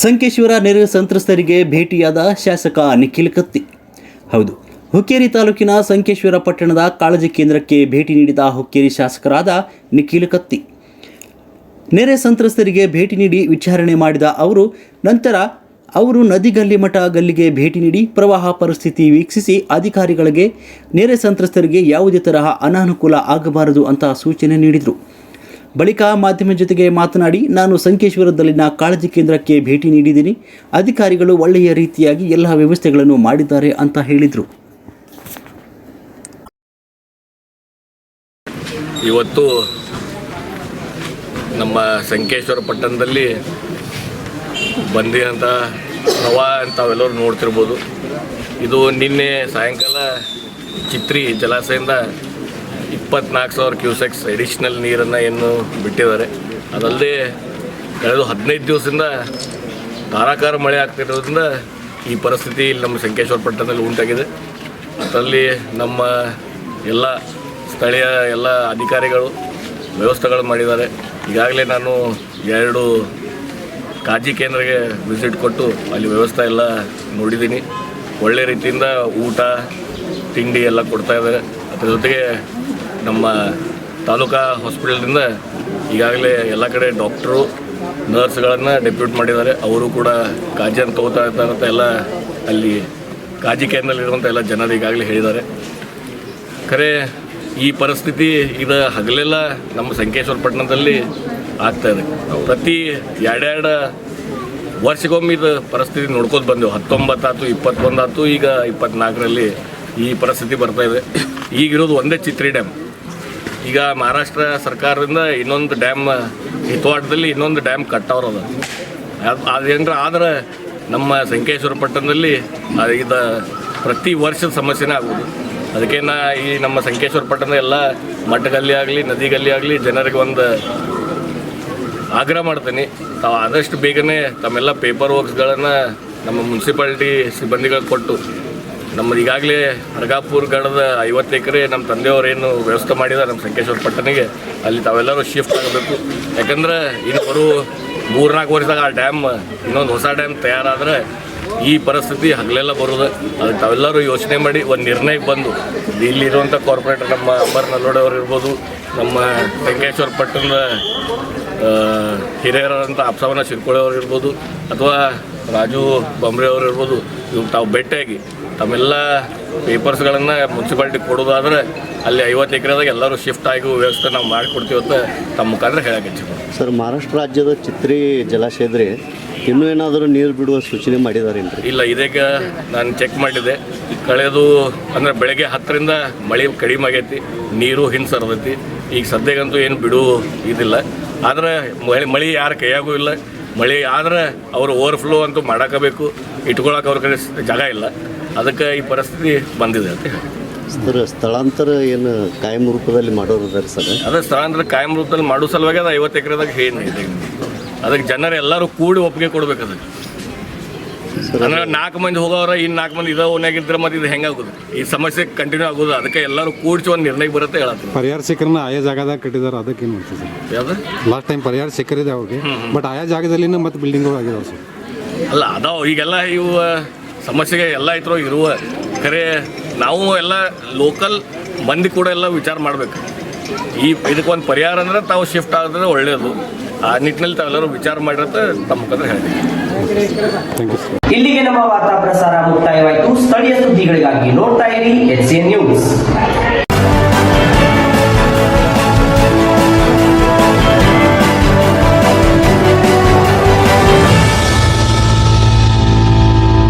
ಸಂಕೇಶ್ವರ ನೆರೆ ಸಂತ್ರಸ್ತರಿಗೆ ಭೇಟಿಯಾದ ಶಾಸಕ ನಿಖಿಲ್ ಕತ್ತಿ. ಹೌದು, ಹುಕ್ಕೇರಿ ತಾಲೂಕಿನ ಸಂಕೇಶ್ವರ ಪಟ್ಟಣದ ಕಾಳಜಿ ಕೇಂದ್ರಕ್ಕೆ ಭೇಟಿ ನೀಡಿದ ಹುಕ್ಕೇರಿ ಶಾಸಕರಾದ ನಿಖಿಲ್ ಕತ್ತಿ. ನೆರೆ ಸಂತ್ರಸ್ತರಿಗೆ ಭೇಟಿ ನೀಡಿ ವಿಚಾರಣೆ ಮಾಡಿದ ಅವರು, ನಂತರ ಅವರು ನದಿಗಲ್ಲಿ ಮಠ ಗಲ್ಲಿಗೆ ಭೇಟಿ ನೀಡಿ ಪ್ರವಾಹ ಪರಿಸ್ಥಿತಿ ವೀಕ್ಷಿಸಿ ಅಧಿಕಾರಿಗಳಿಗೆ, ನೆರೆ ಸಂತ್ರಸ್ತರಿಗೆ ಯಾವುದೇ ತರಹ ಅನಾನುಕೂಲ ಆಗಬಾರದು ಅಂತ ಸೂಚನೆ ನೀಡಿದರು. ಬಳಿಕ ಮಾಧ್ಯಮ ಜೊತೆಗೆ ಮಾತನಾಡಿ, ನಾನು ಸಂಕೇಶ್ವರದಲ್ಲಿನ ಕಾಳಜಿ ಕೇಂದ್ರಕ್ಕೆ ಭೇಟಿ ನೀಡಿದ್ದೀನಿ. ಅಧಿಕಾರಿಗಳು ಒಳ್ಳೆಯ ರೀತಿಯಾಗಿ ಎಲ್ಲ ವ್ಯವಸ್ಥೆಗಳನ್ನು ಮಾಡಿದ್ದಾರೆ ಅಂತ ಹೇಳಿದರು. ಇವತ್ತು ನಮ್ಮ ಸಂಕೇಶ್ವರ ಪಟ್ಟಣದಲ್ಲಿ ಬಂದಿರೋಂಥ ಪ್ರವಾಹ ಅಂತವೆಲ್ಲರೂ ನೋಡ್ತಿರ್ಬೋದು. ಇದು ನಿನ್ನೆ ಸಾಯಂಕಾಲ ಚಿತ್ರಿ ಜಲಾಶಯದಿಂದ ಇಪ್ಪತ್ನಾಲ್ಕು ಸಾವಿರ ಕ್ಯೂಸೆಕ್ಸ್ ಎಡಿಷ್ನಲ್ ನೀರನ್ನು ಏನು ಬಿಟ್ಟಿದ್ದಾರೆ. ಅದಲ್ಲದೆ ಕಳೆದ ಹದಿನೈದು ದಿವಸದಿಂದ ಧಾರಾಕಾರ ಮಳೆ ಆಗ್ತಿರೋದ್ರಿಂದ ಈ ಪರಿಸ್ಥಿತಿ ಇಲ್ಲಿ ನಮ್ಮ ಸಂಕೇಶ್ವರ ಪಟ್ಟಣದಲ್ಲಿ ಉಂಟಾಗಿದೆ. ಅದರಲ್ಲಿ ನಮ್ಮ ಎಲ್ಲ ಸ್ಥಳೀಯ ಎಲ್ಲ ಅಧಿಕಾರಿಗಳು ವ್ಯವಸ್ಥೆಗಳು ಮಾಡಿದ್ದಾರೆ. ಈಗಾಗಲೇ ನಾನು ಎರಡು ಕಾಜಿ ಕೇಂದ್ರಗೆ ವಿಸಿಟ್ ಕೊಟ್ಟು ಅಲ್ಲಿ ವ್ಯವಸ್ಥೆ ಎಲ್ಲ ನೋಡಿದ್ದೀನಿ. ಒಳ್ಳೆ ರೀತಿಯಿಂದ ಊಟ, ತಿಂಡಿ ಎಲ್ಲ ಕೊಡ್ತಾ ಇದ್ದಾರೆ. ಅದ್ರ ಜೊತೆಗೆ ನಮ್ಮ ತಾಲೂಕಾ ಹಾಸ್ಪಿಟಲ್ನಿಂದ ಈಗಾಗಲೇ ಎಲ್ಲ ಕಡೆ ಡಾಕ್ಟ್ರು ನರ್ಸ್ಗಳನ್ನು ಡೆಪ್ಯೂಟ್ ಮಾಡಿದ್ದಾರೆ. ಅವರು ಕೂಡ ಕಾಜಿಯನ್ನು ತಗೋತಾ ಇದ್ದಾರೆ ಅಂತ ಎಲ್ಲ ಅಲ್ಲಿ ಕಾಜಿ ಕೇಂದ್ರದಲ್ಲಿರುವಂಥ ಎಲ್ಲ ಜನರು ಈಗಾಗಲೇ ಹೇಳಿದ್ದಾರೆ. ಖರೆ ಈ ಪರಿಸ್ಥಿತಿ ಇದು ಹಗಲೆಲ್ಲ ನಮ್ಮ ಸಂಕೇಶ್ವರ ಪಟ್ಟಣದಲ್ಲಿ ಆಗ್ತಾ ಇದೆ. ಪ್ರತಿ ಎರಡೆರಡು ವರ್ಷಕ್ಕೊಮ್ಮೆ ಇದು ಪರಿಸ್ಥಿತಿ ನೋಡ್ಕೊತ ಬಂದೆವು. ಹತ್ತೊಂಬತ್ತಾತು ಇಪ್ಪತ್ತೊಂದಾತು ಈಗ ಇಪ್ಪತ್ನಾಲ್ಕರಲ್ಲಿ ಈ ಪರಿಸ್ಥಿತಿ ಬರ್ತಾ ಇದೆ. ಈಗಿರೋದು ಒಂದೇ ಚಿತ್ರಿ ಡ್ಯಾಮ್. ಈಗ ಮಹಾರಾಷ್ಟ್ರ ಸರ್ಕಾರದಿಂದ ಇನ್ನೊಂದು ಡ್ಯಾಮ್ ಹಿತವಾಟದಲ್ಲಿ ಇನ್ನೊಂದು ಡ್ಯಾಮ್ ಕಟ್ಟವ್ರದ. ಅದೇನರ ಆದ್ರೆ ನಮ್ಮ ಸಂಕೇಶ್ವರ ಪಟ್ಟಣದಲ್ಲಿ ಇದು ಪ್ರತಿ ವರ್ಷದ ಸಮಸ್ಯೆನೇ ಆಗ್ಬೋದು ಅದಕ್ಕೆ ನಾ ಈ ನಮ್ಮ ಸಂಕೇಶ್ವರ ಪಟ್ಟಣದ ಎಲ್ಲ ಮಠಗಲ್ಲಿ ಆಗಲಿ ನದಿಗಲ್ಲಿ ಆಗಲಿ ಜನರಿಗೆ ಒಂದು ಆಗ್ರಹ ಮಾಡ್ತೀನಿ. ತಾವು ಆದಷ್ಟು ಬೇಗನೆ ತಮ್ಮೆಲ್ಲ ಪೇಪರ್ ವರ್ಕ್ಸ್ಗಳನ್ನು ನಮ್ಮ ಮುನ್ಸಿಪಾಲ್ಟಿ ಸಿಬ್ಬಂದಿಗಳು ಕೊಟ್ಟು ನಮ್ಮ ಈಗಾಗಲೇ ಅರ್ಗಾಪುರ ಗಡದ ಐವತ್ತು ಎಕರೆ ನಮ್ಮ ತಂದೆಯವರೇನು ವ್ಯವಸ್ಥೆ ಮಾಡಿದ ನಮ್ಮ ಸಂಕೇಶ್ವರ ಪಟ್ಟಣಿಗೆ, ಅಲ್ಲಿ ತಾವೆಲ್ಲರೂ ಶಿಫ್ಟ್ ಆಗಬೇಕು. ಯಾಕಂದ್ರೆ ಇನ್ನು ಬರೋ ಮೂರ್ನಾಲ್ಕು ವರ್ಷದಾಗ ಆ ಡ್ಯಾಮ್ ಇನ್ನೊಂದು ಹೊಸ ಡ್ಯಾಮ್ ತಯಾರಾದರೆ ಈ ಪರಿಸ್ಥಿತಿ ಹಗಲೆಲ್ಲ ಬರೋದು. ಅದು ತಾವೆಲ್ಲರೂ ಯೋಚನೆ ಮಾಡಿ ಒಂದು ನಿರ್ಣಯಕ್ಕೆ ಬಂದು ಇಲ್ಲಿರುವಂಥ ಕಾರ್ಪೊರೇಟರ್ ನಮ್ಮ ಅಂಬರ್ ನಲ್ಲೋಡೆಯವರು ಇರ್ಬೋದು, ನಮ್ಮ ಸಂಕೇಶ್ವರ ಪಟ್ಟಣದ ಹಿರಿಯರಂಥ ಅಪ್ಸವನ ಶಿರ್ಕೋಳಿ ಅವರು ಇರ್ಬೋದು ಅಥವಾ ರಾಜು ಬೊಂಬ್ರೆಯವರು ಇರ್ಬೋದು ಇವ್ರು ತಾವು ಭೇಟಿಯಾಗಿ ತಮ್ಮೆಲ್ಲ ಪೇಪರ್ಸ್ಗಳನ್ನು ಮುನ್ಸಿಪಾಲ್ಟಿ ಕೊಡೋದಾದರೆ ಅಲ್ಲಿ ಐವತ್ತು ಎಕರೆದಾಗ ಎಲ್ಲರೂ ಶಿಫ್ಟ್ ಆಗಿ ವ್ಯವಸ್ಥೆ ನಾವು ಮಾಡಿಕೊಡ್ತೀವಿ ಅಂತ ತಮ್ಮ ಮುಖಾಂತರ ಹೇಳಕ್ಕೆ ಸರ್ ಮಹಾರಾಷ್ಟ್ರ ರಾಜ್ಯದ ಚಿತ್ರಿ ಜಲಾಶಯದ್ರಿ ಇನ್ನೂ ಏನಾದರೂ ನೀರು ಬಿಡುವ ಸೂಚನೆ ಮಾಡಿದ್ದಾರೆ ಇಲ್ಲ ಇದೀಗ ನಾನು ಚೆಕ್ ಮಾಡಿದೆ. ಕಳೆದು ಅಂದರೆ ಬೆಳಗ್ಗೆ ಹತ್ತರಿಂದ ಮಳೆ ಕಡಿಮೆ ಆಗೈತಿ ನೀರು ಹಿಂಸರ್ದೈತಿ. ಸರದೈತಿ ಈಗ ಸದ್ಯಕ್ಕಂತೂ ಏನು ಬಿಡು ಇದಿಲ್ಲ. ಆದರೆ ಮಳೆ ಮಳೆ ಯಾರ ಕೈಯಾಗೂ ಇಲ್ಲ. ಮಳೆ ಆದ್ರೆ ಅವರು ಓವರ್ಫ್ಲೋ ಅಂತೂ ಮಾಡಾಕಬೇಕು. ಇಟ್ಕೊಳಕ್ಕೆ ಅವ್ರ ಕಡೆ ಜಾಗ ಇಲ್ಲ. ಅದಕ್ಕೆ ಈ ಪರಿಸ್ಥಿತಿ ಬಂದಿದೆ ಅಂತ ಹೇಳಿ ಸರ್ ಸ್ಥಳಾಂತರ ಏನು ಕಾಯಂ ರೂಪದಲ್ಲಿ ಮಾಡೋರು ಸರ್? ಅದೇ ಸ್ಥಳಾಂತರ ಕಾಯಂ ರೂಪದಲ್ಲಿ ಮಾಡೋ ಸಲುವಾಗಿ ಅದು ಐವತ್ತು ಎಕರೆದಾಗ ಏನು ಇದೆ. ಅದಕ್ಕೆ ಜನರು ಎಲ್ಲರೂ ಕೂಡಿ ಒಪ್ಪಿಗೆ ಕೊಡ್ಬೇಕು ಅದಕ್ಕೆ. ಅಂದ್ರೆ ನಾಲ್ಕು ಮಂದಿ ಹೋಗೋರ ಇನ್ ನಾಲ್ಕು ಮಂದಿ ಇದಾವ ಓನ್ಯಾಗಿದ್ರೆ ಮತ್ತೆ ಇದು ಹೆಂಗಾಗೋದು? ಈ ಸಮಸ್ಯೆ ಕಂಟಿನ್ಯೂ ಆಗೋದು ಅದಕ್ಕೆ ಎಲ್ಲರೂ ಕೂಡಿಸಿ ಒಂದು ನಿರ್ಣಯ ಬರುತ್ತೆ ಹೇಳತ್ತೀನಿ ಪರಿಹಾರ ಸಿಕ್ಕರನ್ನ ಆಯಾ ಜಾಗದಾಗ ಕಟ್ಟಿದಾರೆ ಅದಕ್ಕೆ ಏನು ಮಾಡ್ತೀವಿ ಸರ್? ಯಾವ್ದು? ಲಾಸ್ಟ್ ಟೈಮ್ ಪರಿಹಾರ ಸಿಕ್ಕರಿದೆ ಅವ್ರಿಗೆ ಬಟ್ ಆಯಾ ಜಾಗದಲ್ಲಿನ ಮತ್ತೆ ಬಿಲ್ಡಿಂಗ್ಗಳು ಆಗಿದಾವೆ ಸರ್. ಅಲ್ಲ ಅದಾವ ಈಗೆಲ್ಲ ಇವು ಸಮಸ್ಯೆಗೆ ಎಲ್ಲ ಇದ್ರು ಇರುವ ಖರೆ ನಾವು ಎಲ್ಲ ಲೋಕಲ್ ಮಂದಿ ಕೂಡ ಎಲ್ಲ ವಿಚಾರ ಮಾಡಬೇಕು. ಈ ಇದಕ್ಕೆ ಒಂದು ಪರಿಹಾರ ಅಂದ್ರೆ ತಾವು ಶಿಫ್ಟ್ ಆಗಿದ್ರೆ ಒಳ್ಳೆಯದು ಆ ನಿಟ್ಟಿನಲ್ಲಿ ತಾವೆಲ್ಲರೂ ವಿಚಾರ ಮಾಡಿರತ್ತೆ ತಮ್ಮ ಮುಖಾಂತರ ಹೇಳ್ತೀವಿ ಇಲ್ಲಿಗೆ ನಮ್ಮ ವಾರ್ತಾ ಪ್ರಸಾರ ಮುಕ್ತಾಯವಾಯಿತು. ಸ್ಥಳೀಯ ಸುದ್ದಿಗಳಿಗಾಗಿ ನೋಡ್ತಾ ಇರಿ ಎಚ್ ಸಿ ನ್ಯೂಸ್.